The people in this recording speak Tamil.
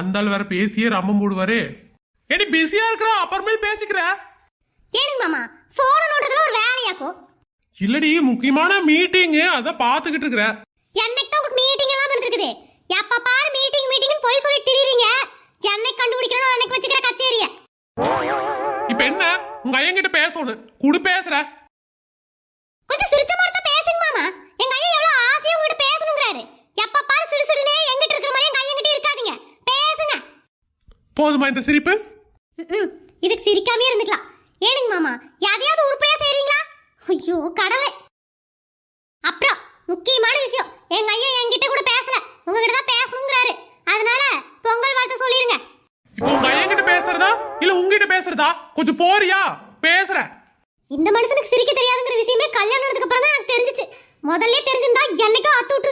அந்த ஆள் வேற பேசியே ரம்மம் போடுவாரு. ஏடி பிஸியா இருக்கிற? அப்புறமேல் பேசிக்கிற? ஏனுங்க மாமா போன நோட்டத்துல ஒரு வேலையாக்கும் இல்லடி முக்கியமான மீட்டிங் அத பாத்துக்கிட்டு இருக்கிற. என்னைக்கு உங்களுக்கு மீட்டிங் எல்லாம் இருக்குது எப்ப பாரு மீட்டிங் மீட்டிங் போய் சொல்லி திரியுறீங்க. என்னை கண்டுபிடிக்கணும் அன்னைக்கு வச்சுக்கிற கச்சேரிய. இப்ப என்ன? உங்க ஐயன்கிட்ட பேசணும் குடு பேசுற கொஞ்சம் சிரிச்ச மாதிரி தான் பேசுங்க மாமா எங்க ஐயா எவ்வளவு ஆசையா உங்ககிட்ட பேசணுங்கிறாரு எப்ப பாரு சிடு சிடுனே எங்கிட்ட இருக்கிற மாதிரி எங்க ஐயன் கிட்ட இருக்காதீங்க பேசுங்க போதுமா இந்த சிரிப்பு. இதுக்கு சிரிக்காமே இருந்துக்கலாம். ஏனுங்க மாமா எதையாவது உருப்படியா செய்றீங்களா? ஐயோ கடவுளே. அப்புறம் முக்கியமான விஷயம். எங்க ஐயா என்கிட்ட கூட பேசல. உங்ககிட்ட தான் பேசணுங்கிறாரு. அதனால பொங்கல் வாழ்த்து சொல்லிருங்க. இப்போ உங்க ஐயன்கிட்ட பேசுறதா? இல்ல உங்ககிட்ட பேசுறதா? கொஞ்சம் போறியா? பேசுற இந்த மனுஷனுக்கு சிரிக்க தெரியாதுங்கிற விஷயமே கல்யாணம் ஆனதுக்கு அப்புறம் தான் எனக்கு தெரிஞ்சுச்சு. முதல்ல தெரிஞ்சிருந்தா என்னைக்கோ அத்து விட்டு